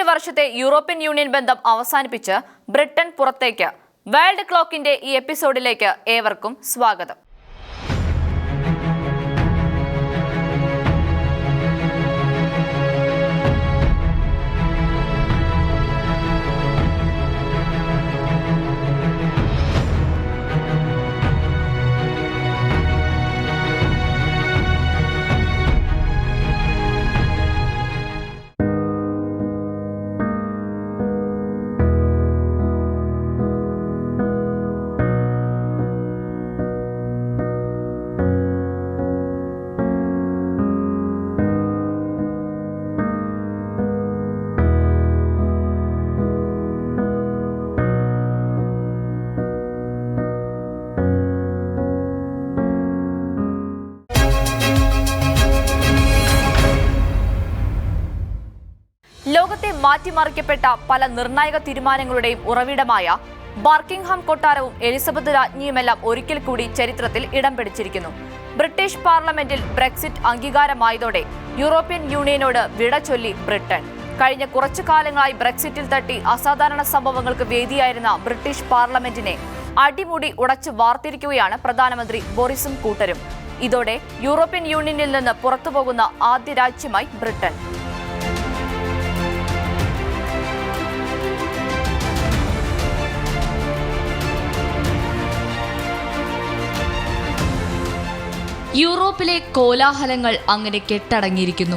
നാൽപ്പത്തേഴ് വർഷത്തെ European union ബന്ധം അവസാനിപ്പിച്ച് ബ്രിട്ടൻ പുറത്തേക്ക്. വേൾഡ് ക്ലോക്കിന്റെ ഈ എപ്പിസോഡിലേക്ക് ഏവർക്കും സ്വാഗതം. മാറ്റിമറിക്കപ്പെട്ട പല നിർണായക തീരുമാനങ്ങളുടെയും ഉറവിടമായ ബാർക്കിംഗ്ഹാം കൊട്ടാരവും എലിസബത്ത് രാജ്ഞിയുമെല്ലാം ഒരിക്കൽ കൂടി ചരിത്രത്തിൽ ഇടം പിടിച്ചിരിക്കുന്നു. ബ്രിട്ടീഷ് പാർലമെന്റിൽ ബ്രെക്സിറ്റ് അംഗീകാരമായതോടെ യൂറോപ്യൻ യൂണിയനോട് വിട ചൊല്ലി ബ്രിട്ടൻ. കഴിഞ്ഞ കുറച്ചു കാലങ്ങളായി ബ്രെക്സിറ്റിൽ തട്ടി അസാധാരണ സംഭവങ്ങൾക്ക് വേദിയായിരുന്ന ബ്രിട്ടീഷ് പാർലമെന്റിനെ അടിമുടി ഉടച്ചു വാർത്തിരിക്കുകയാണ് പ്രധാനമന്ത്രി ബോറിസും കൂട്ടരും. ഇതോടെ യൂറോപ്യൻ യൂണിയനിൽ നിന്ന് പുറത്തുപോകുന്ന ആദ്യ രാജ്യമായി ബ്രിട്ടൻ. യൂറോപ്പിലെ കോലാഹലങ്ങൾ അങ്ങനെ കെട്ടടങ്ങിയിരിക്കുന്നു.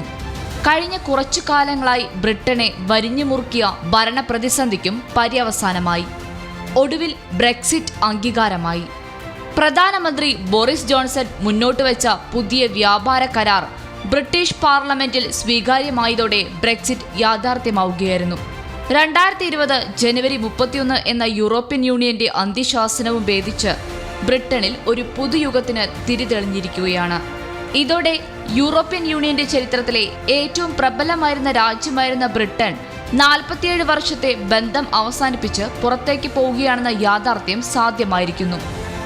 കഴിഞ്ഞ കുറച്ചു കാലങ്ങളായി ബ്രിട്ടനെ വരിഞ്ഞു മുറുക്കിയ ഭരണപ്രതിസന്ധിക്കും പര്യവസാനമായി. ഒടുവിൽ ബ്രെക്സിറ്റ് അംഗീകാരമായി. പ്രധാനമന്ത്രി ബോറിസ് ജോൺസൺ മുന്നോട്ട് വെച്ച പുതിയ വ്യാപാര കരാർ ബ്രിട്ടീഷ് പാർലമെന്റിൽ സ്വീകാര്യമായതോടെ ബ്രെക്സിറ്റ് യാഥാർത്ഥ്യമാവുകയായിരുന്നു. രണ്ടായിരത്തി ഇരുപത് ജനുവരി മുപ്പത്തിയൊന്ന് എന്ന യൂറോപ്യൻ യൂണിയന്റെ അന്ത്യശാസനവും ഭേദിച്ച് ബ്രിട്ടനിൽ ഒരു പുതുയുഗത്തിന് തിരിതെളിഞ്ഞിരിക്കുകയാണ്. ഇതോടെ യൂറോപ്യൻ യൂണിയന്റെ ചരിത്രത്തിലെ ഏറ്റവും പ്രബലമായിരുന്ന രാജ്യമായിരുന്ന ബ്രിട്ടൻ നാൽപ്പത്തിയേഴ് വർഷത്തെ ബന്ധം അവസാനിപ്പിച്ച് പുറത്തേക്ക് പോവുകയാണെന്ന യാഥാർത്ഥ്യം സാധ്യമായിരിക്കുന്നു.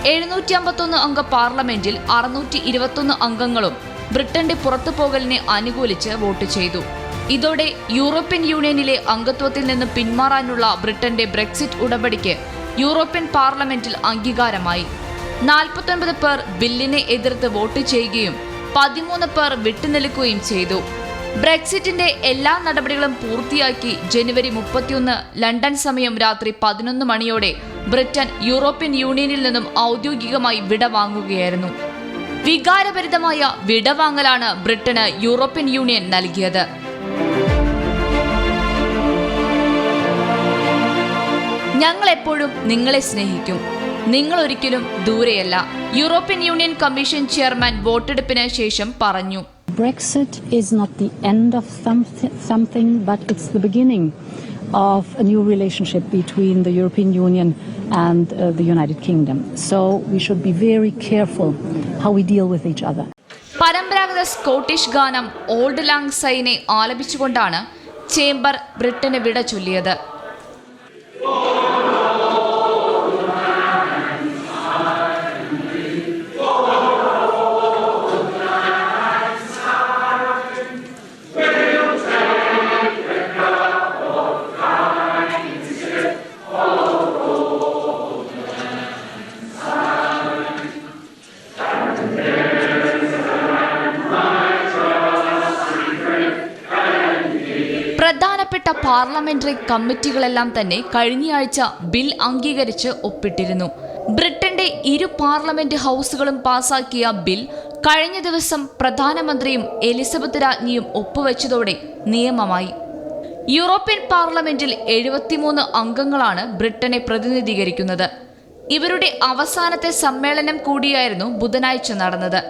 എഴുന്നൂറ്റി അമ്പത്തൊന്ന് അംഗ പാർലമെന്റിൽ അറുന്നൂറ്റി ഇരുപത്തൊന്ന് അംഗങ്ങളും ബ്രിട്ടന്റെ പുറത്തു പോകലിനെ അനുകൂലിച്ച് വോട്ട് ചെയ്തു. ഇതോടെ യൂറോപ്യൻ യൂണിയനിലെ അംഗത്വത്തിൽ നിന്ന് പിന്മാറാനുള്ള ബ്രിട്ടന്റെ ബ്രെക്സിറ്റ് ഉടമ്പടിക്ക് യൂറോപ്യൻ പാർലമെന്റിൽ അംഗീകാരമായി. നാൽപ്പത്തൊൻപത് പേർ ബില്ലിനെ എതിർത്ത് വോട്ട് ചെയ്യുകയും പതിമൂന്ന് പേർ വിട്ടുനിൽക്കുകയും ചെയ്തു. ബ്രെക്സിറ്റിന്റെ എല്ലാ നടപടികളും പൂർത്തിയാക്കി ജനുവരി മുപ്പത്തിയൊന്ന് ലണ്ടൻ സമയം രാത്രി പതിനൊന്ന് മണിയോടെ ബ്രിട്ടൻ യൂറോപ്യൻ യൂണിയനിൽ നിന്നും ഔദ്യോഗികമായി വിടവാങ്ങുകയായിരുന്നു വികാരഭരിതമായ വിടവാങ്ങലാണ് ബ്രിട്ടന് യൂറോപ്യൻ യൂണിയൻ നൽകിയത്. ഞങ്ങൾ എപ്പോഴും നിങ്ങളെ സ്നേഹിക്കും. നിങ്ങൾ ഒരിക്കലും ദൂരെയല്ല യൂറോപ്യൻ യൂണിയൻ കമ്മീഷൻ ചെയർമാൻ വോട്ടെടുപ്പിന് ശേഷം പറഞ്ഞു Brexit is not the end of something, but it's the beginning of a new relationship between the European Union and uh, the United Kingdom. So we should be very careful how we deal with each other. പരമ്പരാഗത Scottish ഗാനം auld lang syne ആലപിച്ചുകൊണ്ടാണ് chamber ബ്രിട്ടന് വിട ചൊല്ലിയത് parliamentary കമ്മിറ്റികളെല്ലാം തന്നെ കഴിഞ്ഞയാഴ്ച bill അംഗീകരിച്ച് ഒപ്പിട്ടിരുന്നു. ബ്രിട്ടന്റെ ഇരു പാർലമെന്റ് ഹൗസുകളും പാസാക്കിയ ബിൽ കഴിഞ്ഞ ദിവസം പ്രധാനമന്ത്രിയും എലിസബത്ത് രാജ്ഞിയും ഒപ്പുവെച്ചതോടെ നിയമമായി. യൂറോപ്യൻ പാർലമെന്റിൽ എഴുപത്തിമൂന്ന് അംഗങ്ങളാണ് ബ്രിട്ടനെ പ്രതിനിധീകരിക്കുന്നത്. ഇവരുടെ അവസാനത്തെ സമ്മേളനം കൂടിയായിരുന്നു ബുധനാഴ്ച നടന്നത്.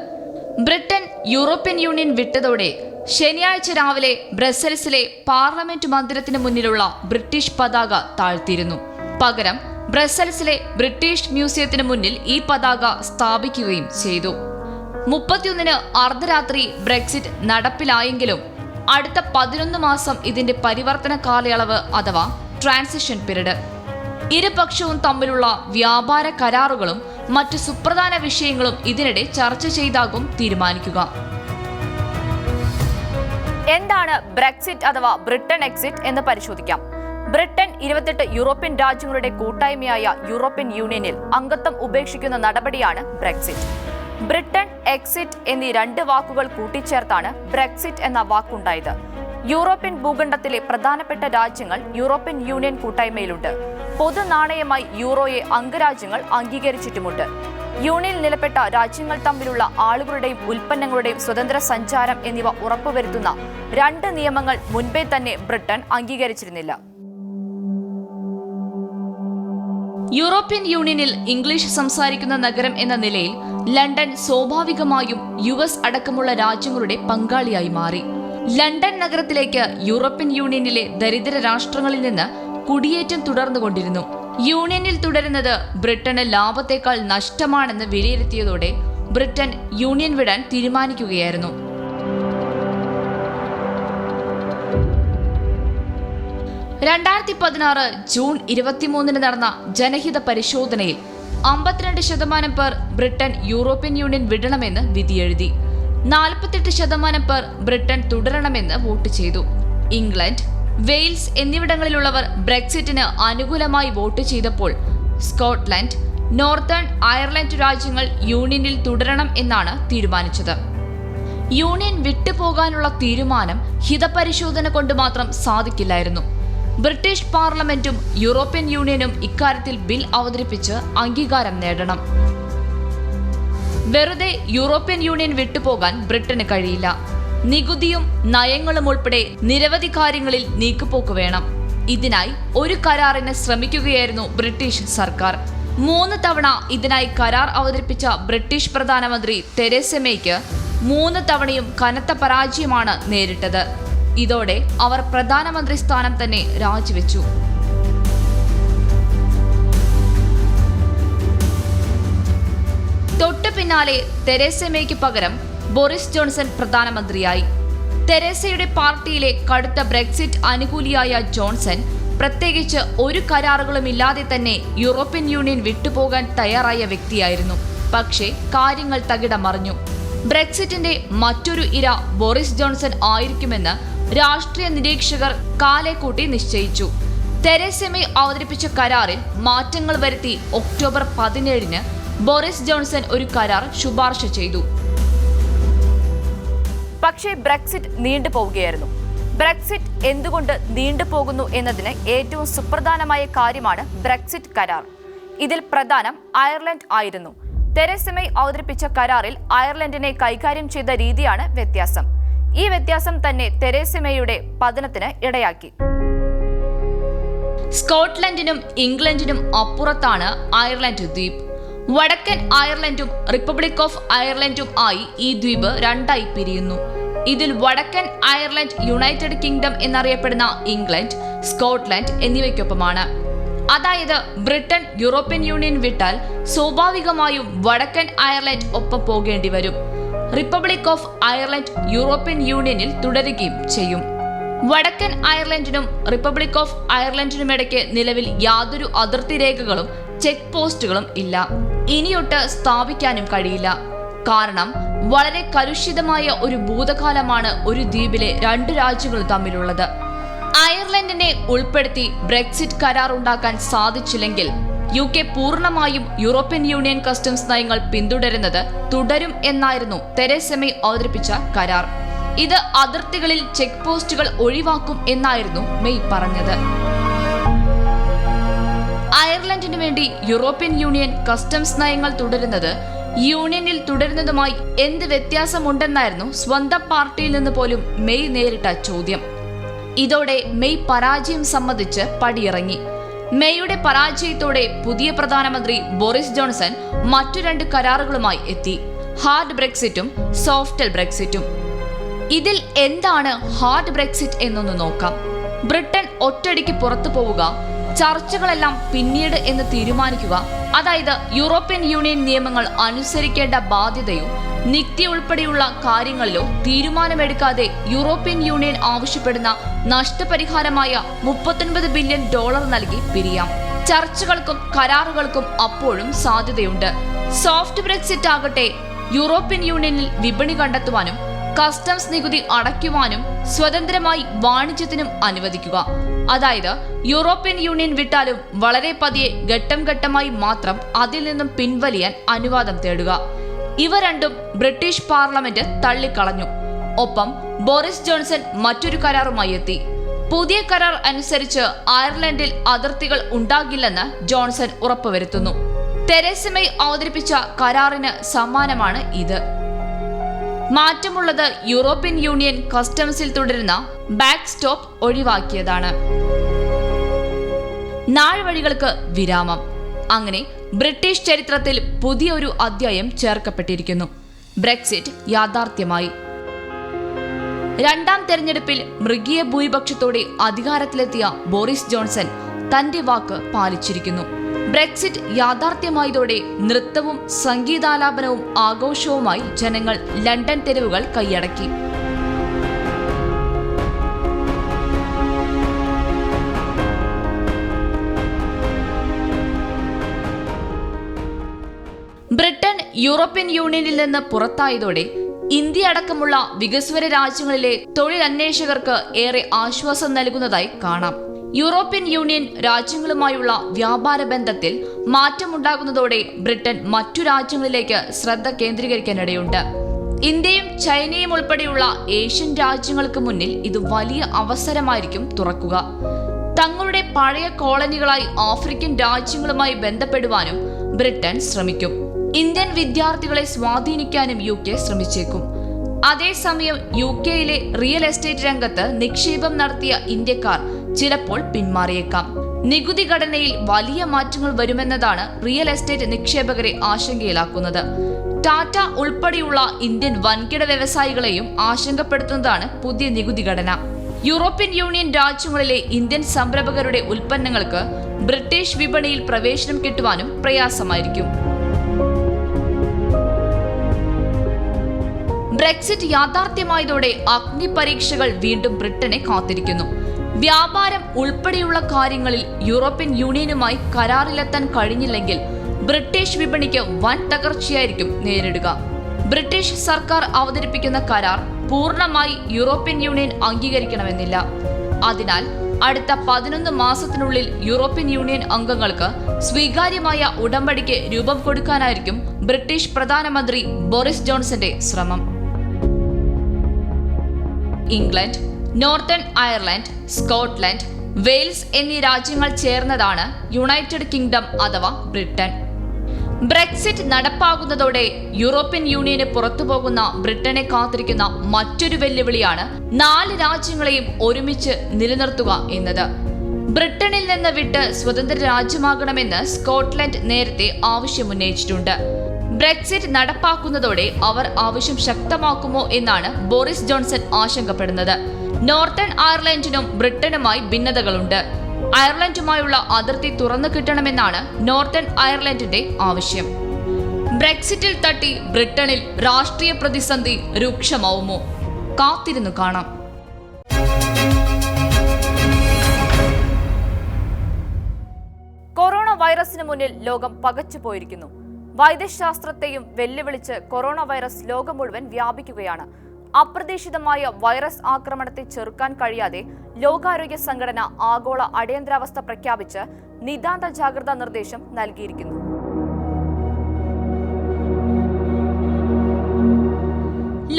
ബ്രിട്ടൻ യൂറോപ്യൻ യൂണിയൻ വിട്ടതോടെ ശനിയാഴ്ച രാവിലെ ബ്രസൽസിലെ പാർലമെന്റ് മന്ദിരത്തിന് മുന്നിലുള്ള ബ്രിട്ടീഷ് പതാക താഴ്ത്തിയിരുന്നു. പകരം ബ്രസൽസിലെ ബ്രിട്ടീഷ് മ്യൂസിയത്തിന് മുന്നിൽ ഈ പതാക സ്ഥാപിക്കുകയും ചെയ്തു. മുപ്പത്തിയൊന്നിന് അർദ്ധരാത്രി ബ്രെക്സിറ്റ് നടപ്പിലായെങ്കിലും അടുത്ത പതിനൊന്ന് മാസം ഇതിന്റെ പരിവർത്തന കാലയളവ് അഥവാ ട്രാൻസിഷൻ പീരീഡ്. ഇരുപക്ഷവും തമ്മിലുള്ള വ്യാപാര കരാറുകളും മറ്റ് സുപ്രധാന വിഷയങ്ങളും ഇതിനിടെ ചർച്ച ചെയ്താകും തീരുമാനിക്കുക. എന്താണ് ബ്രെക്സിറ്റ് അഥവാ ബ്രിട്ടൻ എക്സിറ്റ് എന്ന് പരിശോധിക്കാം. ബ്രിട്ടൻ ഇരുപത്തെട്ട് യൂറോപ്യൻ രാജ്യങ്ങളുടെ കൂട്ടായ്മയായ യൂറോപ്യൻ യൂണിയനിൽ അംഗത്വം ഉപേക്ഷിക്കുന്ന നടപടിയാണ് ബ്രെക്സിറ്റ്. ബ്രിട്ടൻ എക്സിറ്റ് എന്നീ രണ്ട് വാക്കുകൾ കൂട്ടിച്ചേർത്താണ് ബ്രെക്സിറ്റ് എന്ന വാക്കുണ്ടായത്. യൂറോപ്യൻ ഭൂഖണ്ഡത്തിലെ പ്രധാനപ്പെട്ട രാജ്യങ്ങൾ യൂറോപ്യൻ യൂണിയൻ കൂട്ടായ്മയിലുണ്ട്. പൊതു നാണയമായി യൂറോയെ അംഗരാജ്യങ്ങൾ അംഗീകരിച്ചിട്ടുമുണ്ട്. യൂണിയനിൽ നിലപ്പെട്ട രാജ്യങ്ങൾ തമ്മിലുള്ള ആളുകളുടെയും ഉൽപ്പന്നങ്ങളുടെയും സ്വതന്ത്ര സഞ്ചാരം എന്നിവ ഉറപ്പുവരുത്തുന്ന രണ്ട് നിയമങ്ങൾ മുൻപേ തന്നെ ബ്രിട്ടൻ അംഗീകരിച്ചിരുന്നില്ല. യൂറോപ്യൻ യൂണിയനിൽ ഇംഗ്ലീഷ് സംസാരിക്കുന്ന നഗരം എന്ന നിലയിൽ ലണ്ടൻ സ്വാഭാവികമായും യു എസ് അടക്കമുള്ള രാജ്യങ്ങളുടെ പങ്കാളിയായി മാറി. ലണ്ടൻ നഗരത്തിലേക്ക് യൂറോപ്യൻ യൂണിയനിലെ ദരിദ്ര രാഷ്ട്രങ്ങളിൽ നിന്ന് കുടിയേറ്റം തുടർന്നുകൊണ്ടിരുന്നു. യൂണിയനിൽ തുടരുന്നത് ബ്രിട്ടന് ലാഭത്തേക്കാൾ നഷ്ടമാണെന്ന് വിലയിരുത്തിയതോടെ ബ്രിട്ടൻ യൂണിയൻ വിടാൻ തീരുമാനിക്കുകയായിരുന്നു. രണ്ടായിരത്തി പതിനാറ് ജൂൺ ഇരുപത്തിമൂന്നിന് നടന്ന ജനഹിത പരിശോധനയിൽ അമ്പത്തിരണ്ട് ശതമാനം പേർ ബ്രിട്ടൻ യൂറോപ്യൻ യൂണിയൻ വിടണമെന്ന് വിധിയെഴുതി. നാൽപ്പത്തെട്ട് ശതമാനം പേർ ബ്രിട്ടൻ തുടരണമെന്ന് വോട്ട് ചെയ്തു. ഇംഗ്ലണ്ട് വെയിൽസ് എന്നിവിടങ്ങളിലുള്ളവർ ബ്രെക്സിറ്റിന് അനുകൂലമായി വോട്ട് ചെയ്തപ്പോൾ സ്കോട്ട്ലൻഡ് നോർത്തേൺ അയർലൻഡ് രാജ്യങ്ങൾ യൂണിയനിൽ തുടരണം എന്നാണ് തീരുമാനിച്ചത്. യൂണിയൻ വിട്ടുപോകാനുള്ള തീരുമാനം ഹിതപരിശോധന കൊണ്ട് മാത്രം സാധിക്കില്ലായിരുന്നു. ബ്രിട്ടീഷ് പാർലമെന്റും യൂറോപ്യൻ യൂണിയനും ഇക്കാര്യത്തിൽ ബിൽ അവതരിപ്പിച്ച് അംഗീകാരം നേടണം. വെറുതെ യൂറോപ്യൻ യൂണിയൻ വിട്ടുപോകാൻ ബ്രിട്ടന് കഴിയില്ല. നികുതിയും നയങ്ങളും ഉൾപ്പെടെ നിരവധി കാര്യങ്ങളിൽ നീക്കുപോക്ക് വേണം. ഇതിനായി ഒരു കരാറിന് ശ്രമിക്കുകയായിരുന്നു ബ്രിട്ടീഷ് സർക്കാർ. മൂന്ന് തവണ ഇതിനായി കരാർ അവതരിപ്പിച്ച ബ്രിട്ടീഷ് പ്രധാനമന്ത്രി തെരേസ മേയ്ക്ക് മൂന്ന് തവണയും കനത്ത പരാജയമാണ് നേരിട്ടത്. ഇതോടെ അവർ പ്രധാനമന്ത്രി സ്ഥാനം തന്നെ രാജിവെച്ചു. തൊട്ടു പിന്നാലെ തെരേസ മേയ്ക്ക് പകരം ബോറിസ് ജോൺസൺ പ്രധാനമന്ത്രിയായി. തെരേസയുടെ പാർട്ടിയിലെ കടുത്ത ബ്രെക്സിറ്റ് അനുകൂലിയായ ജോൺസൺ പ്രത്യേകിച്ച് ഒരു കരാറുകളുമില്ലാതെ തന്നെ യൂറോപ്യൻ യൂണിയൻ വിട്ടുപോകാൻ തയ്യാറായ വ്യക്തിയായിരുന്നു. പക്ഷേ കാര്യങ്ങൾ തകിടം മറിഞ്ഞു ബ്രെക്സിറ്റിന്റെ മറ്റൊരു ഇര ബോറിസ് ജോൺസൺ ആയിരിക്കുമെന്ന് രാഷ്ട്രീയ നിരീക്ഷകർ കാലേക്കൂട്ടി നിശ്ചയിച്ചു. തെരേസമെ അവതരിപ്പിച്ച കരാറിൽ മാറ്റങ്ങൾ വരുത്തി ഒക്ടോബർ പതിനേഴിന് ബോറിസ് ജോൺസൺ ഒരു കരാർ ശുപാർശ ചെയ്തു. പക്ഷേ ബ്രെക്സിറ്റ് നീണ്ടുപോവുകയായിരുന്നു ബ്രെക്സിറ്റ് എന്തുകൊണ്ട് നീണ്ടുപോകുന്നു എന്നതിന് ഏറ്റവും സുപ്രധാനമായ കാര്യമാണ് ബ്രെക്സിറ്റ് കരാർ. ഇതിൽ പ്രധാനം അയർലൻഡ് ആയിരുന്നു. തെരേസ അവതരിപ്പിച്ച കരാറിൽ അയർലൻഡിനെ കൈകാര്യം ചെയ്ത രീതിയാണ് വ്യത്യാസം. ഈ വ്യത്യാസം തന്നെ തെരേസ മേയുടെ പതനത്തിന് ഇടയാക്കി. സ്കോട്ട്ലൻഡിനും ഇംഗ്ലണ്ടിനും അപ്പുറത്താണ് അയർലൻഡ് ദ്വീപ്. വടക്കൻ അയർലൻഡും റിപ്പബ്ലിക് ഓഫ് അയർലൻഡും ആയി ഈ ദ്വീപ് രണ്ടായി പിരിയുന്നു. ഇതിൽ വടക്കൻ അയർലൻഡ് യുണൈറ്റഡ് കിങ്ഡം എന്നറിയപ്പെടുന്ന ഇംഗ്ലണ്ട് സ്കോട്ട്ലൻഡ് എന്നിവയ്ക്കൊപ്പമാണ്. അതായത് ബ്രിട്ടൻ യൂറോപ്യൻ യൂണിയൻ വിട്ടാൽ സ്വാഭാവികമായും വടക്കൻ അയർലൻഡ് ഒപ്പം പോകേണ്ടി വരും. റിപ്പബ്ലിക് ഓഫ് അയർലൻഡ് യൂറോപ്യൻ യൂണിയനിൽ തുടരുകയും ചെയ്യും. വടക്കൻ അയർലൻഡിനും റിപ്പബ്ലിക് ഓഫ് അയർലൻഡിനുമിടയ്ക്ക് നിലവിൽ യാതൊരു അതിർത്തി രേഖകളും ചെക്ക് പോസ്റ്റുകളും ഇല്ല. ഇനിയൊട്ട് സ്ഥാപിക്കാനും കഴിയില്ല. കാരണം വളരെ കലുഷിതമായ ഒരു ഭൂതകാലമാണ് ഒരു ദ്വീപിലെ രണ്ട് രാജ്യങ്ങൾ തമ്മിലുള്ളത്. അയർലൻഡിനെ ഉൾപ്പെടുത്തി ബ്രെക്സിറ്റ് കരാർ ഉണ്ടാക്കാൻ സാധിച്ചില്ലെങ്കിൽ യു കെ പൂർണമായും യൂറോപ്യൻ യൂണിയൻ കസ്റ്റംസ് നയങ്ങൾ പിന്തുടരുന്നത് തുടരും എന്നായിരുന്നു തെരേസമെ അവതരിപ്പിച്ച കരാർ. ഇത് അതിർത്തികളിൽ ചെക്ക് പോസ്റ്റുകൾ ഒഴിവാക്കും എന്നായിരുന്നു മെയ് പറഞ്ഞത്. അയർലൻഡിനു വേണ്ടി യൂറോപ്യൻ യൂണിയൻ കസ്റ്റംസ് നയങ്ങൾ തുടരുന്നത് യൂണിയനിൽ തുടരുന്നതുമായി എന്ത് വ്യത്യാസമുണ്ടെന്നായിരുന്നു സ്വന്തം പാർട്ടിയിൽ നിന്ന് പോലും മെയ് നേരിട്ട ചോദ്യം. ഇതോടെ മെയ് പരാജയം സംബന്ധിച്ച് പടിയിറങ്ങി. മെയ്യുടെ പരാജയത്തോടെ പുതിയ പ്രധാനമന്ത്രി ബോറിസ് ജോൺസൺ മറ്റു രണ്ട് കരാറുകളുമായി എത്തി. ഹാർഡ് ബ്രെക്സിറ്റും സോഫ്റ്റൽ ബ്രെക്സിറ്റും. ഇതിൽ എന്താണ് ഹാർഡ് ബ്രെക്സിറ്റ് എന്നൊന്ന് നോക്കാം. ബ്രിട്ടൻ ഒറ്റടിക്ക് പുറത്തു പോവുക ചർച്ചകളെല്ലാം പിന്നീട് എന്ന് തീരുമാനിക്കുക. അതായത് യൂറോപ്യൻ യൂണിയൻ നിയമങ്ങൾ അനുസരിക്കേണ്ട ബാധ്യതയോ നിത്യ ഉൾപ്പെടെയുള്ള കാര്യങ്ങളിലോ തീരുമാനമെടുക്കാതെ യൂറോപ്യൻ യൂണിയൻ ആവശ്യപ്പെടുന്ന നഷ്ടപരിഹാരമായ മുപ്പത്തൊൻപത് ബില്യൺ ഡോളർ നൽകി പിരിയാം. ചർച്ചകൾക്കും കരാറുകൾക്കും അപ്പോഴും സാധ്യതയുണ്ട്. സോഫ്റ്റ് ബ്രെക്സിറ്റ് ആകട്ടെ യൂറോപ്യൻ യൂണിയനിൽ വിപണി കണ്ടെത്തുവാനും കസ്റ്റംസ് നികുതി അടയ്ക്കുവാനും സ്വതന്ത്രമായി വാണിജ്യത്തിനും അനുവദിക്കുക. അതായത് യൂറോപ്യൻ യൂണിയൻ വിട്ടാലും വളരെ പതിയെ ഘട്ടം ഘട്ടമായി മാത്രം അതിൽ നിന്നും പിൻവലിയാൻ അനുവാദം തേടുക. ഇവ രണ്ടും ബ്രിട്ടീഷ് പാർലമെന്റ് തള്ളിക്കളഞ്ഞു. ഒപ്പം ബോറിസ് ജോൺസൺ മറ്റൊരു കരാറുമായി എത്തി. പുതിയ കരാർ അനുസരിച്ച് അയർലൻഡിൽ അതിർത്തികൾ ഉണ്ടാകില്ലെന്ന് ജോൺസൺ ഉറപ്പുവരുത്തുന്നു. തെരേസ അവതരിപ്പിച്ച കരാറിന് സമാനമാണ് ഇത്. മാറ്റമുള്ളത് യൂറോപ്യൻ യൂണിയൻ കസ്റ്റംസിൽ തുടരുന്ന ബാക്ക് സ്റ്റോപ്പ് ഒഴിവാക്കിയതാണ്. നാൾവഴികൾക്ക് വിരാമം. അങ്ങനെ ബ്രിട്ടീഷ് ചരിത്രത്തിൽ പുതിയൊരു അധ്യായം ചേർക്കപ്പെട്ടിരിക്കുന്നു. ബ്രെക്സിറ്റ് യാഥാർത്ഥ്യമായി. രണ്ടാം തെരഞ്ഞെടുപ്പിൽ മൃഗീയ ഭൂരിപക്ഷത്തോടെ അധികാരത്തിലെത്തിയ ബോറിസ് ജോൺസൺ തന്റെ വാക്ക് പാലിച്ചിരിക്കുന്നു. ബ്രെക്സിറ്റ് യാഥാർത്ഥ്യമായതോടെ നൃത്തവും സംഗീതാലാപനവും ആഘോഷവുമായി ജനങ്ങൾ ലണ്ടൻ തെരുവുകൾ കൈയടക്കി. ബ്രിട്ടൻ യൂറോപ്യൻ യൂണിയനിൽ നിന്ന് പുറത്തായതോടെ ഇന്ത്യ അടക്കമുള്ള വികസ്വര രാജ്യങ്ങളിലെ തൊഴിലന്വേഷകർക്ക് ഏറെ ആശ്വാസം നൽകുന്നതായി കാണാം. യൂറോപ്യൻ യൂണിയൻ രാജ്യങ്ങളുമായുള്ള വ്യാപാര ബന്ധത്തിൽ മാറ്റമുണ്ടാകുന്നതോടെ ബ്രിട്ടൻ മറ്റു രാജ്യങ്ങളിലേക്ക് ശ്രദ്ധ കേന്ദ്രീകരിക്കാനിടയുണ്ട്. ഇന്ത്യയും ചൈനയും ഉൾപ്പെടെയുള്ള ഏഷ്യൻ രാജ്യങ്ങൾക്ക് മുന്നിൽ ഇത് വലിയ അവസരമായിരിക്കും തുറക്കുക. തങ്ങളുടെ പഴയ കോളനികളായി ആഫ്രിക്കൻ രാജ്യങ്ങളുമായി ബന്ധപ്പെടുവാനും ബ്രിട്ടൻ ശ്രമിക്കും. ഇന്ത്യൻ വിദ്യാർത്ഥികളെ സ്വാധീനിക്കാനും യു കെ ശ്രമിച്ചേക്കും. അതേസമയം യു കെയിലെ റിയൽ എസ്റ്റേറ്റ് രംഗത്ത് നിക്ഷേപം നടത്തിയ ഇന്ത്യക്കാർ ചിലപ്പോൾ പിന്മാറിയേക്കാം. നികുതി ഘടനയിൽ വലിയ മാറ്റങ്ങൾ വരുമെന്നതാണ് റിയൽ എസ്റ്റേറ്റ് നിക്ഷേപകരെ ആശങ്കയിലാക്കുന്നത്. ടാറ്റ ഉൾപ്പെടെയുള്ള ഇന്ത്യൻ വൻകിട വ്യവസായികളെയും ആശങ്കപ്പെടുത്തുന്നതാണ് പുതിയ നികുതി ഘടന. യൂറോപ്യൻ യൂണിയൻ രാജ്യങ്ങളിലെ ഇന്ത്യൻ സംരംഭകരുടെ ഉൽപ്പന്നങ്ങൾക്ക് ബ്രിട്ടീഷ് വിപണിയിൽ പ്രവേശനം കിട്ടുവാനും പ്രയാസമായിരിക്കും. ബ്രെക്സിറ്റ് യാഥാർത്ഥ്യമായതോടെ അഗ്നിപരീക്ഷകൾ വീണ്ടും ബ്രിട്ടനെ കാത്തിരിക്കുന്നു. വ്യാപാരം ഉൾപ്പെടെയുള്ള കാര്യങ്ങളിൽ യൂറോപ്യൻ യൂണിയനുമായി കരാറിലെത്താൻ കഴിഞ്ഞില്ലെങ്കിൽ ബ്രിട്ടീഷ് വിപണിക്ക് വൻ തകർച്ചയായിരിക്കും നേരിടുക. ബ്രിട്ടീഷ് സർക്കാർ അവതരിപ്പിക്കുന്ന കരാർ പൂർണമായി യൂറോപ്യൻ യൂണിയൻ അംഗീകരിക്കണമെന്നില്ല. അതിനാൽ അടുത്ത പതിനൊന്ന് മാസത്തിനുള്ളിൽ യൂറോപ്യൻ യൂണിയൻ അംഗങ്ങൾക്ക് സ്വീകാര്യമായ ഉടമ്പടിക്ക് രൂപം കൊടുക്കാനായിരിക്കും ബ്രിട്ടീഷ് പ്രധാനമന്ത്രി ബോറിസ് ജോൺസന്റെ ശ്രമം. England Northern Ireland Scotland Wales എന്നീ രാജ്യങ്ങൾ ചേർന്നതാണ് യുണൈറ്റഡ് കിങ്ഡം അഥവാ ബ്രിട്ടൻ. ബ്രെക്സിറ്റ് നടപ്പാകുന്നതോടെ യൂറോപ്യൻ യൂണിയന് പുറത്തുപോകുന്ന ബ്രിട്ടനെ കാത്തിരിക്കുന്ന മറ്റൊരു വെല്ലുവിളിയാണ് നാല് രാജ്യങ്ങളെയും ഒരുമിച്ച് നിലനിർത്തുക എന്നത്. ബ്രിട്ടനിൽ നിന്ന് വിട്ട് സ്വതന്ത്ര രാജ്യമാകണമെന്ന് സ്കോട്ട്ലൻഡ് നേരത്തെ ആവശ്യമുന്നയിച്ചിട്ടുണ്ട്. ബ്രെക്സിറ്റ് നടപ്പാക്കുന്നതോടെ അവർ ആവശ്യം ശക്തമാക്കുമോ എന്നാണ് ബോറിസ് ജോൺസൺ ആശങ്കപ്പെടുന്നത്. നോർത്തേൺ അയർലൻഡിനും ബ്രിട്ടനുമായി ഭിന്നതകളുണ്ട്. അയർലൻഡുമായുള്ള അതിർത്തി തുറന്നു കിട്ടണമെന്നാണ് നോർത്തേൺ അയർലൻഡിന്റെ ആവശ്യം. ബ്രെക്സിറ്റിൽ തട്ടി ബ്രിട്ടനിൽ രാഷ്ട്രീയ പ്രതിസന്ധി രൂക്ഷമാവുമോ? കാത്തിരുന്നു കാണാം. കൊറോണ വൈറസിന് മുന്നിൽ ലോകം പകച്ചു പോയിരിക്കുന്നു. വൈദ്യശാസ്ത്രത്തെയും വെല്ലുവിളിച്ച് കൊറോണ വൈറസ് ലോകം മുഴുവൻ വ്യാപിക്കുകയാണ്. അപ്രതീക്ഷിതമായ വൈറസ് ആക്രമണത്തെ ചെറുക്കാൻ കഴിയാതെ ലോകാരോഗ്യ സംഘടന ആഗോള അടിയന്തരാവസ്ഥ പ്രഖ്യാപിച്ച് നിതാന്ത ജാഗ്രതാ നിർദ്ദേശം നൽകിയിരിക്കുന്നു.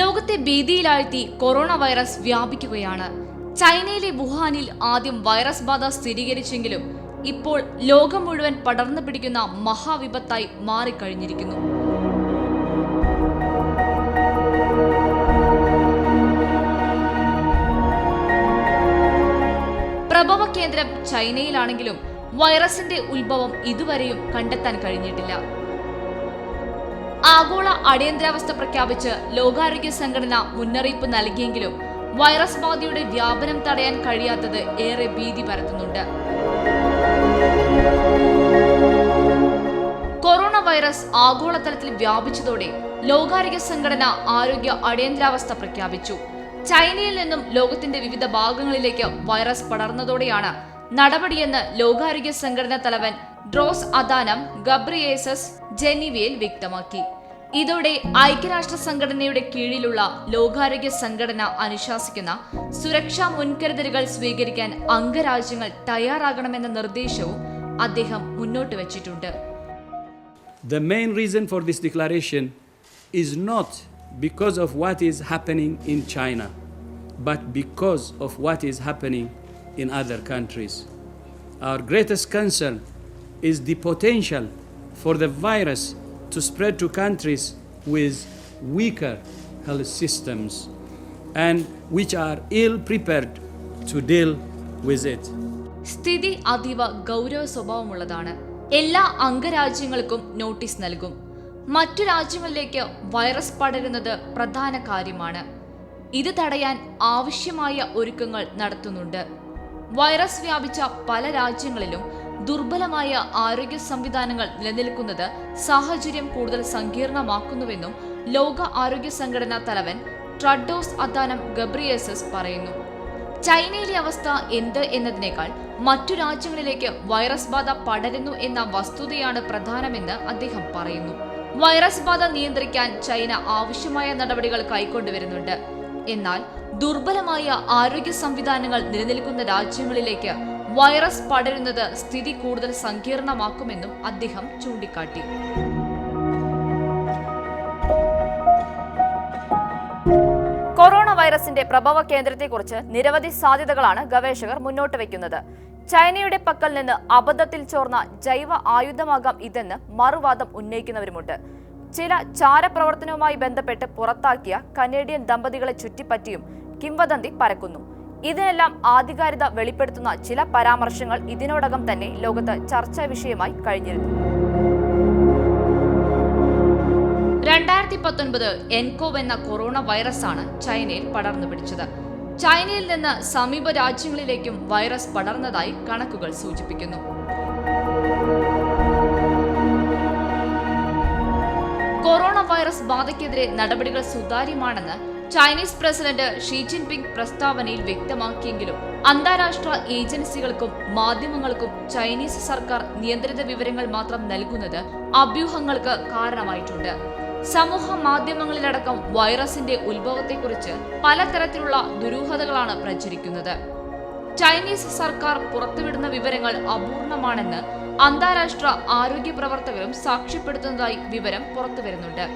ലോകത്തെ ഭീതിയിലാഴ്ത്തി കൊറോണ വൈറസ് വ്യാപിക്കുകയാണ്. ചൈനയിലെ വുഹാനിൽ ആദ്യം വൈറസ് ബാധ സ്ഥിരീകരിച്ചെങ്കിലും ഇപ്പോൾ ലോകം മുഴുവൻ പടർന്നു പിടിക്കുന്ന മഹാവിപത്തായി മാറിക്കഴിഞ്ഞിരിക്കുന്നു. കേന്ദ്രം ചൈനയിലാണെങ്കിലും വൈറസിന്റെ ഉത്ഭവം ഇതുവരെയും കണ്ടെത്താൻ കഴിഞ്ഞിട്ടില്ല. ആഗോള അടിയന്തരാവസ്ഥ പ്രഖ്യാപിച്ച് ലോകാരോഗ്യ സംഘടന മുന്നറിയിപ്പ് നൽകിയെങ്കിലും വൈറസ് ബാധയുടെ വ്യാപനം തടയാൻ കഴിയാത്തത് ഏറെ ഭീതി പരത്തുന്നുണ്ട്. കൊറോണ വൈറസ് ആഗോളതലത്തിൽ വ്യാപിച്ചതോടെ ലോകാരോഗ്യ സംഘടന ആരോഗ്യ അടിയന്തരാവസ്ഥ പ്രഖ്യാപിച്ചു. ചൈനയിൽ നിന്നും ലോകത്തിന്റെ വിവിധ ഭാഗങ്ങളിലേക്ക് വൈറസ് പടർന്നതോടെയാണ് നടപടിയെന്ന് ലോകാരോഗ്യ സംഘടന തലവൻ ഡ്രോസ് അദാനം ഗബ്രിയേസസ് ജനീവയിൽ വ്യക്തമാക്കി. ഇതോടെ ഐക്യരാഷ്ട്ര സംഘടനയുടെ കീഴിലുള്ള ലോകാരോഗ്യ സംഘടന അനുശാസിക്കുന്ന സുരക്ഷാ മുൻകരുതലുകൾ സ്വീകരിക്കാൻ അംഗരാജ്യങ്ങൾ തയ്യാറാകണമെന്ന നിർദ്ദേശവും അദ്ദേഹം മുന്നോട്ട് വച്ചിട്ടുണ്ട്. The main reason for this declaration is not because of what is happening in China, but because of what is happening in other countries. Our greatest concern is the potential for the virus to spread to countries with weaker health systems and which are ill prepared to deal with it. സ്ഥിതി അതീവ ഗൗരവ സ്വഭാവമുള്ളതാണ് എല്ലാ അംഗരാജ്യങ്ങൾക്കും notice നൽകും മറ്റു രാജ്യങ്ങളിലേക്ക് virus പടരുന്നത് പ്രധാന കാര്യമാണ്. ഇത് തടയാൻ ആവശ്യമായ ഒരുക്കങ്ങൾ നടത്തുന്നുണ്ട്. വൈറസ് വ്യാപിച്ച പല രാജ്യങ്ങളിലും ദുർബലമായ ആരോഗ്യ സംവിധാനങ്ങൾ നിലനിൽക്കുന്നത് സാഹചര്യം കൂടുതൽ സങ്കീർണമാക്കുന്നുവെന്നും ലോക ആരോഗ്യ സംഘടനാ തലവൻ ട്രഡോസ് അദാനം ഗബ്രിയേസസ് പറയുന്നു. ചൈനയിലെ അവസ്ഥ എന്ത് എന്നതിനേക്കാൾ മറ്റു രാജ്യങ്ങളിലേക്ക് വൈറസ് ബാധ പടരുന്നു എന്ന വസ്തുതയാണ് പ്രധാനമെന്ന് അദ്ദേഹം പറയുന്നു. വൈറസ് ബാധ നിയന്ത്രിക്കാൻ ചൈന ആവശ്യമായ നടപടികൾ കൈക്കൊണ്ടുവരുന്നുണ്ട്. എന്നാൽ ദുർബലമായ ആരോഗ്യ സംവിധാനങ്ങൾ നിലനിൽക്കുന്ന രാജ്യങ്ങളിലേക്ക് വൈറസ് പടരുന്നത് സ്ഥിതി കൂടുതൽ സങ്കീർണമാക്കുമെന്നും അദ്ദേഹം ചൂണ്ടിക്കാട്ടി. വൈറസിന്റെ പ്രഭവ കേന്ദ്രത്തെക്കുറിച്ച് നിരവധി സാധ്യതകളാണ് ഗവേഷകർ മുന്നോട്ട് വയ്ക്കുന്നത് ചൈനയുടെ പക്കൽ നിന്ന് അബദ്ധത്തിൽ ചോർന്ന ജൈവ ആയുധമാകാം ഇതെന്ന് മറുവാദം ഉന്നയിക്കുന്നവരുമുണ്ട്. ചില ചാരപ്രവർത്തനവുമായി ബന്ധപ്പെട്ട് പുറത്താക്കിയ കനേഡിയൻ ദമ്പതികളെ ചുറ്റിപ്പറ്റിയും കിംവദന്തി പരക്കുന്നു. ഇതിനെല്ലാം ആധികാരികത വെളിപ്പെടുത്തുന്ന ചില പരാമർശങ്ങൾ ഇതിനോടകം തന്നെ ലോകത്ത് ചർച്ചാ വിഷയമായി കഴിഞ്ഞിരുന്നു. പത്തൊൻപത് എൻകോവ് എന്ന കൊറോണ വൈറസാണ് ചൈനയിൽ പടർന്നു പിടിച്ചത്. ചൈനയിൽ നിന്ന് സമീപ രാജ്യങ്ങളിലേക്കും വൈറസ് പടർന്നതായി കണക്കുകൾ സൂചിപ്പിക്കുന്നു. കൊറോണ വൈറസ് ബാധയ്ക്കെതിരെ നടപടികൾ സുതാര്യമാണെന്ന് ചൈനീസ് പ്രസിഡന്റ് ഷീ ജിൻപിങ് പ്രസ്താവനയിൽ വ്യക്തമാക്കിയെങ്കിലും അന്താരാഷ്ട്ര ഏജൻസികൾക്കും മാധ്യമങ്ങൾക്കും ചൈനീസ് സർക്കാർ നിയന്ത്രിത വിവരങ്ങൾ മാത്രം നൽകുന്നത് അഭ്യൂഹങ്ങൾക്ക് കാരണമായിട്ടുണ്ട്. സമൂഹ മാധ്യമങ്ങളിലടക്കം വൈറസിന്റെ ഉത്ഭവത്തെക്കുറിച്ച് പലതരത്തിലുള്ള ദുരൂഹതകളാണ് പ്രചരിക്കുന്നത്. ചൈനീസ് സർക്കാർ പുറത്തുവിടുന്ന വിവരങ്ങൾ അപൂർണമാണെന്ന് അന്താരാഷ്ട്ര ആരോഗ്യ പ്രവർത്തകരും സാക്ഷ്യപ്പെടുത്തുന്നതായി വിവരം പുറത്തുവരുന്നുണ്ട്.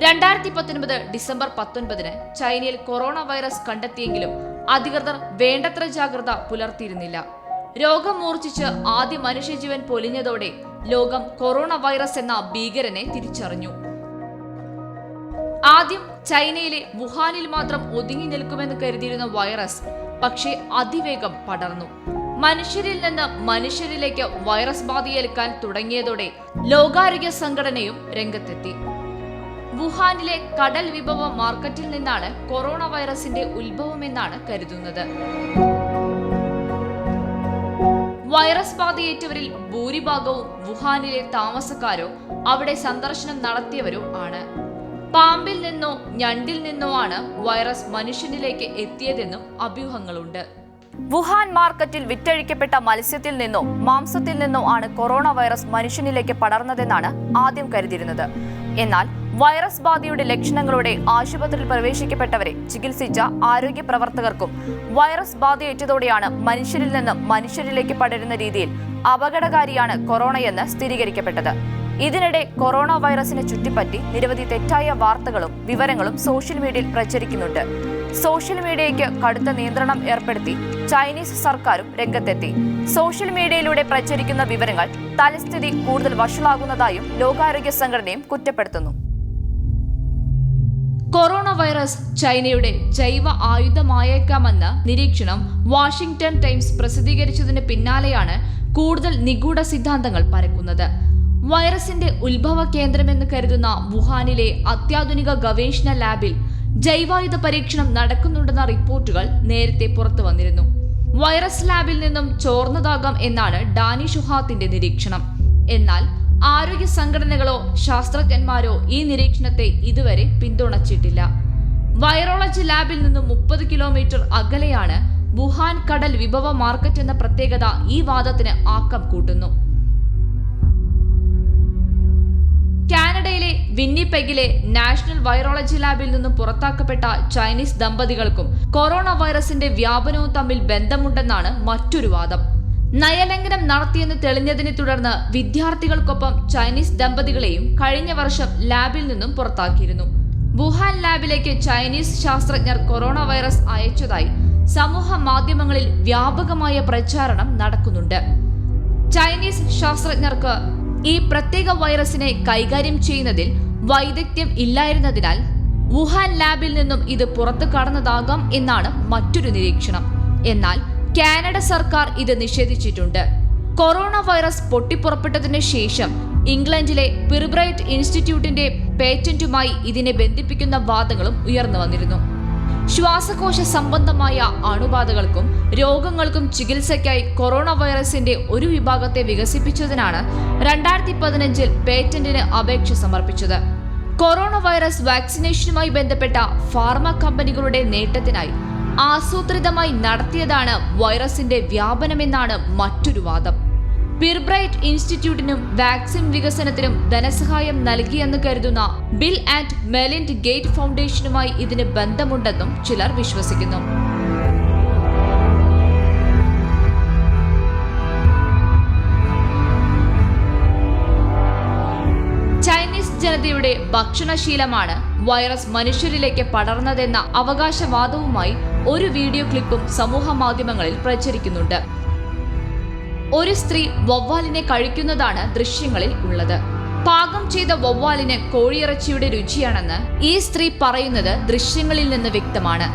രണ്ടായിരത്തി പത്തൊൻപത് ഡിസംബർ പത്തൊൻപതിന് ചൈനയിൽ കൊറോണ വൈറസ് കണ്ടെത്തിയെങ്കിലും അധികൃതർ വേണ്ടത്ര ജാഗ്രത പുലർത്തിയിരുന്നില്ല. രോഗം മൂർച്ഛിച്ച് ആദ്യ മനുഷ്യജീവൻ പൊലിഞ്ഞതോടെ ലോകം കൊറോണ വൈറസ് എന്ന ഭീകരനെ തിരിച്ചറിഞ്ഞു. ആദ്യം ചൈനയിലെ വുഹാനിൽ മാത്രം ഒതുങ്ങി നിൽക്കുമെന്ന് കരുതിയിരുന്ന വൈറസ് പക്ഷേ അതിവേഗം പടർന്നു. മനുഷ്യരിൽ നിന്ന് മനുഷ്യരിലേക്ക് വൈറസ് ബാധയേൽക്കാൻ തുടങ്ങിയതോടെ ലോകാരോഗ്യ സംഘടനയും രംഗത്തെത്തി. വുഹാനിലെ കടൽ വിഭവ മാർക്കറ്റിൽ നിന്നാണ് കൊറോണ വൈറസിന്റെ ഉത്ഭവമെന്നാണ് കരുതുന്നത്. വൈറസ് ബാധയേറ്റവരിൽ ഭൂരിഭാഗവും വുഹാനിലെ താമസക്കാരോ അവിടെ സന്ദർശനം നടത്തിയവരോ ആണ്. പാമ്പിൽ നിന്നോ ഞണ്ടിൽ നിന്നോ ആണ് വൈറസ് മനുഷ്യനിലേക്ക് എത്തിയതെന്നും അഭ്യൂഹങ്ങളുണ്ട്. വുഹാൻ മാർക്കറ്റിൽ വിറ്റഴിക്കപ്പെട്ട മത്സ്യത്തിൽ നിന്നോ മാംസത്തിൽ നിന്നോ ആണ് കൊറോണ വൈറസ് മനുഷ്യനിലേക്ക് പടർന്നതെന്നാണ് ആദ്യം കരുതിയിരുന്നത്. എന്നാൽ വൈറസ് ബാധയുടെ ലക്ഷണങ്ങളോടെ ആശുപത്രിയിൽ പ്രവേശിക്കപ്പെട്ടവരെ ചികിത്സിച്ച ആരോഗ്യ പ്രവർത്തകർക്കും വൈറസ് ബാധയേറ്റതോടെയാണ് മനുഷ്യരിൽ നിന്ന് മനുഷ്യരിലേക്ക് പടരുന്ന രീതിയിൽ അപകടകാരിയാണ് കൊറോണയെന്ന് സ്ഥിരീകരിക്കപ്പെട്ടത്. ഇതിനിടെ കൊറോണ വൈറസിനെ ചുറ്റിപ്പറ്റി നിരവധി തെറ്റായ വാർത്തകളും വിവരങ്ങളും സോഷ്യൽ മീഡിയയിൽ പ്രചരിക്കുന്നുണ്ട്. സോഷ്യൽ മീഡിയയ്ക്ക് കടുത്ത നിയന്ത്രണം ഏർപ്പെടുത്തി ചൈനീസ് സർക്കാരും രംഗത്തെത്തി. സോഷ്യൽ മീഡിയയിലൂടെ പ്രചരിക്കുന്ന വിവരങ്ങൾ തലസ്ഥിതി കൂടുതൽ വഷളാകുന്നതായും ലോകാരോഗ്യ സംഘടനയും കുറ്റപ്പെടുത്തുന്നു. കൊറോണ വൈറസ് ചൈനയുടെ ജൈവ ആയുധമായേക്കാമെന്ന നിരീക്ഷണം വാഷിംഗ്ടൺ ടൈംസ് പ്രസിദ്ധീകരിച്ചതിന് പിന്നാലെയാണ് കൂടുതൽ നിഗൂഢ സിദ്ധാന്തങ്ങൾ പരക്കുന്നത്. വൈറസിന്റെ ഉത്ഭവ കേന്ദ്രമെന്ന് കരുതുന്ന വുഹാനിലെ അത്യാധുനിക ഗവേഷണ ലാബിൽ ജൈവായുധ പരീക്ഷണം നടക്കുന്നുണ്ടെന്ന റിപ്പോർട്ടുകൾ നേരത്തെ പുറത്തു വന്നിരുന്നു. വൈറസ് ലാബിൽ നിന്നും ചോർന്നതാകാം എന്നാണ് ഡാനി ഷുഹാത്തിന്റെ നിരീക്ഷണം. എന്നാൽ ആരോഗ്യ സംഘടനകളോ ശാസ്ത്രജ്ഞന്മാരോ ഈ നിരീക്ഷണത്തെ ഇതുവരെ പിന്തുണച്ചിട്ടില്ല. വൈറോളജി ലാബിൽ നിന്നും മുപ്പത് കിലോമീറ്റർ അകലെയാണ് വുഹാൻ കടൽ വിഭവ മാർക്കറ്റ് എന്ന പ്രത്യേകത ഈ വാദത്തിന് ആക്കം കൂട്ടുന്നു. കാനഡയിലെ വിന്നിപ്പെഗിലെ നാഷണൽ വൈറോളജി ലാബിൽ നിന്നും പുറത്താക്കപ്പെട്ട ചൈനീസ് ദമ്പതികൾക്കും കൊറോണ വൈറസിന്റെ വ്യാപനവും തമ്മിൽ ബന്ധമുണ്ടെന്നാണ് മറ്റൊരു വാദം. നയലംഘനം നടത്തിയെന്ന് തെളിഞ്ഞതിനെ തുടർന്ന് വിദ്യാർത്ഥികൾക്കൊപ്പം ചൈനീസ് ദമ്പതികളെയും കഴിഞ്ഞ വർഷം ലാബിൽ നിന്നും പുറത്താക്കിയിരുന്നു. വുഹാൻ ലാബിലേക്ക് ചൈനീസ് ശാസ്ത്രജ്ഞർ കൊറോണ വൈറസ് അയച്ചതായി സമൂഹ മാധ്യമങ്ങളിൽ വ്യാപകമായ പ്രചാരണം നടക്കുന്നുണ്ട്. ചൈനീസ് ശാസ്ത്രജ്ഞർക്ക് ഈ പ്രത്യേക വൈറസിനെ കൈകാര്യം ചെയ്യുന്നതിൽ വൈദഗ്ധ്യം ഇല്ലായിരുന്നതിനാൽ വുഹാൻ ലാബിൽ നിന്നും ഇത് പുറത്തു കടന്നതാകാം എന്നാണ് മറ്റൊരു നിരീക്ഷണം. എന്നാൽ കാനഡ സർക്കാർ ഇത് നിഷേധിച്ചിട്ടുണ്ട്. കൊറോണ വൈറസ് പൊട്ടിപ്പുറപ്പെട്ടതിന് ശേഷം ഇംഗ്ലണ്ടിലെ പിർബ്രൈറ്റ് ഇൻസ്റ്റിറ്റ്യൂട്ടിന്റെ പേറ്റന്റുമായി ഇതിനെ ബന്ധിപ്പിക്കുന്ന വാദങ്ങളും ഉയർന്നു വന്നിരുന്നു. ശ്വാസകോശ സംബന്ധമായ അണുബാധകൾക്കും രോഗങ്ങൾക്കും ചികിത്സയ്ക്കായി കൊറോണ വൈറസിന്റെ ഒരു വിഭാഗത്തെ വികസിപ്പിച്ചതിനാണ് രണ്ടായിരത്തി പതിനഞ്ചിൽ പേറ്റന്റിന് അപേക്ഷ സമർപ്പിച്ചത്. കൊറോണ വൈറസ് വാക്സിനേഷനുമായി ബന്ധപ്പെട്ട ഫാർമ കമ്പനികളുടെ നേട്ടത്തിനായി ആസൂത്രിതമായി നടത്തിയതാണ് വൈറസിന്റെ വ്യാപനമെന്നാണ് മറ്റൊരു വാദം. പിർബ്രൈറ്റ് ഇൻസ്റ്റിറ്റ്യൂട്ടിനും വാക്സിൻ വികസനത്തിനും ധനസഹായം നൽകിയെന്ന് കരുതുന്ന ബിൽ ആൻഡ് മെലിൻഡ് ഗേറ്റ് ഫൗണ്ടേഷനുമായി ഇതിന് ബന്ധമുണ്ടെന്നും ചിലർ വിശ്വസിക്കുന്നു. ചൈനീസ് ജനതയുടെ ഭക്ഷണശീലമാണ് വൈറസ് മനുഷ്യരിലേക്ക് പടർന്നതെന്ന അവകാശവാദവുമായി ഒരു വീഡിയോ ക്ലിപ്പും സമൂഹ മാധ്യമങ്ങളിൽ പ്രചരിക്കുന്നുണ്ട്. ഒരു സ്ത്രീ വവ്വാലിനെ കഴിക്കുന്നതാണ് ദൃശ്യങ്ങളിൽ ഉള്ളത്. പാകം ചെയ്ത വവ്വാലിന് കോഴിയിറച്ചിയുടെ രുചിയാണെന്ന് ഈ സ്ത്രീ പറയുന്നത് ദൃശ്യങ്ങളിൽ നിന്ന് വ്യക്തമാണ്.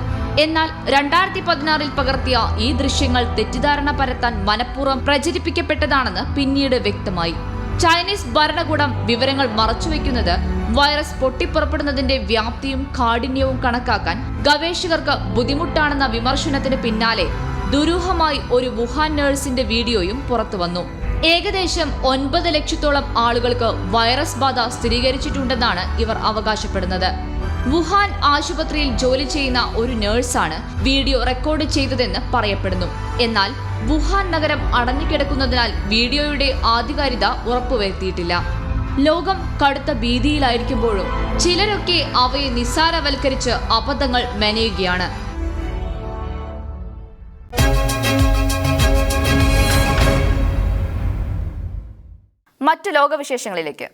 എന്നാൽ രണ്ടായിരത്തി പതിനാറിൽ പകർത്തിയ ഈ ദൃശ്യങ്ങൾ തെറ്റിദ്ധാരണ പരത്താൻ മനഃപൂർവം പ്രചരിപ്പിക്കപ്പെട്ടതാണെന്ന് പിന്നീട് വ്യക്തമായി. ചൈനീസ് ഭരണകൂടം വിവരങ്ങൾ മറച്ചുവെക്കുന്നത് വൈറസ് പൊട്ടിപ്പുറപ്പെടുന്നതിന്റെ വ്യാപ്തിയും കാഠിന്യവും കണക്കാക്കാൻ ഗവേഷകർക്ക് ബുദ്ധിമുട്ടാണെന്ന വിമർശനത്തിന് പിന്നാലെ ദുരൂഹമായി ഒരു വുഹാൻ നഴ്സിന്റെ വീഡിയോയും പുറത്തുവന്നു ഏകദേശം ഒൻപത് ലക്ഷത്തോളം ആളുകൾക്ക് വൈറസ് ബാധ സ്ഥിരീകരിച്ചിട്ടുണ്ടെന്നാണ് ഇവർ അവകാശപ്പെടുന്നത്. വുഹാൻ ആശുപത്രിയിൽ ജോലി ചെയ്യുന്ന ഒരു നേഴ്സാണ് വീഡിയോ റെക്കോർഡ് ചെയ്തതെന്ന് പറയപ്പെടുന്നു. എന്നാൽ വുഹാൻ നഗരം അടഞ്ഞുകിടക്കുന്നതിനാൽ വീഡിയോയുടെ ആധികാരികത ഉറപ്പുവരുത്തിയിട്ടില്ല. ലോകം കടുത്ത ഭീതിയിലായിരിക്കുമ്പോഴും ചിലരൊക്കെ അവയെ നിസ്സാരവൽക്കരിച്ച് അബദ്ധങ്ങൾ മെനയുകയാണ്. മറ്റു ലോകവിശേഷങ്ങളിലേക്ക്.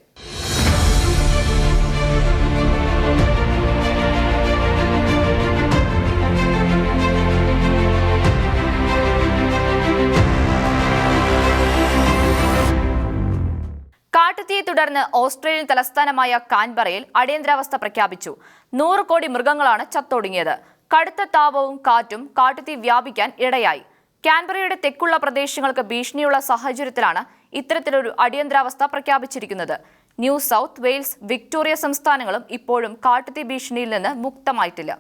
കാട്ടുതീയെ തുടർന്ന് ഓസ്ട്രേലിയൻ തലസ്ഥാനമായ കാൻബറയിൽ അടിയന്തരാവസ്ഥ പ്രഖ്യാപിച്ചു. നൂറ് കോടി മൃഗങ്ങളാണ് ചത്തൊടുങ്ങിയത്. കടുത്ത താപവും കാറ്റും കാട്ടുതീ വ്യാപിക്കാൻ ഇടയായി. കാൻബറയുടെ തെക്കുള്ള പ്രദേശങ്ങൾക്ക് ഭീഷണിയുള്ള സാഹചര്യത്തിലാണ് ഇത്തരത്തിലൊരു അടിയന്തരാവസ്ഥ പ്രഖ്യാപിച്ചിരിക്കുന്നത്. ന്യൂ സൗത്ത് വെയിൽസ് വിക്ടോറിയ സംസ്ഥാനങ്ങളും ഇപ്പോഴും കാട്ടുതീ ഭീഷണിയിൽ നിന്ന് മുക്തമായിട്ടില്ല.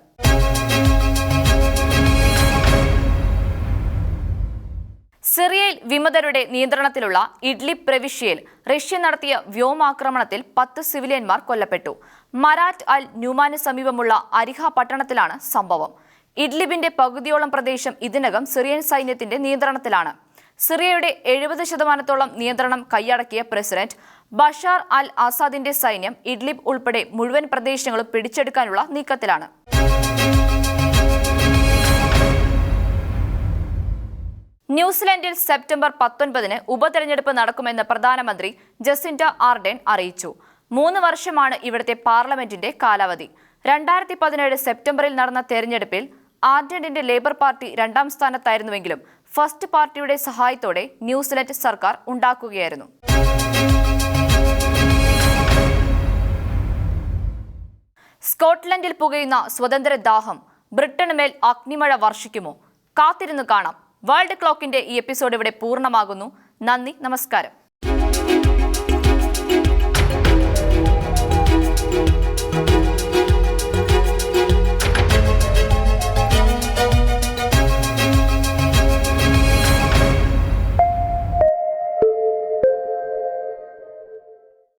സിറിയയിൽ വിമതരുടെ നിയന്ത്രണത്തിലുള്ള ഇഡ്ലി പ്രവിശ്യയിൽ റഷ്യ നടത്തിയ വ്യോമാക്രമണത്തിൽ പത്ത് സിവിലിയന്മാർ കൊല്ലപ്പെട്ടു. മരാറ്റ് അൽ ന്യൂമാന് സമീപമുള്ള അരിഹ പട്ടണത്തിലാണ് സംഭവം. ഇഡ്ലിബിന്റെ പകുതിയോളം പ്രദേശം ഇതിനകം സിറിയൻ സൈന്യത്തിന്റെ നിയന്ത്രണത്തിലാണ്. സിറിയയുടെ എഴുപത് ശതമാനത്തോളം നിയന്ത്രണം കൈയടക്കിയ പ്രസിഡന്റ് ബഷാർ അൽ ആസാദിന്റെ സൈന്യം ഇഡ്ലിബ് ഉൾപ്പെടെ മുഴുവൻ പ്രദേശങ്ങളും പിടിച്ചെടുക്കാനുള്ള നീക്കത്തിലാണ്. ന്യൂസിലൻഡിൽ സെപ്റ്റംബർ പത്തൊൻപതിന് ഉപതെരഞ്ഞെടുപ്പ് നടക്കുമെന്ന് പ്രധാനമന്ത്രി ജസിൻഡ ആർഡൻ അറിയിച്ചു. മൂന്ന് വർഷമാണ് ഇവിടുത്തെ പാർലമെന്റിന്റെ കാലാവധി. രണ്ടായിരത്തി പതിനേഴ് സെപ്റ്റംബറിൽ നടന്ന തെരഞ്ഞെടുപ്പിൽ ആർഡന്റെ ലേബർ പാർട്ടി രണ്ടാം സ്ഥാനത്തായിരുന്നുവെങ്കിലും ഫസ്റ്റ് പാർട്ടിയുടെ സഹായത്തോടെ ന്യൂസിലൻഡ് സർക്കാർ ഉണ്ടാക്കുകയായിരുന്നു. സ്കോട്ട്ലൻഡിൽ പുകയുന്ന സ്വതന്ത്ര ദാഹം ബ്രിട്ടന് മേൽ അഗ്നിമഴ വർഷിക്കുമോ? കാത്തിരുന്നു കാണാം. വേൾഡ് ക്ലോക്കിന്റെ ഈ എപ്പിസോഡ് ഇവിടെ പൂർണമാകുന്നു. നന്ദി നമസ്കാരം.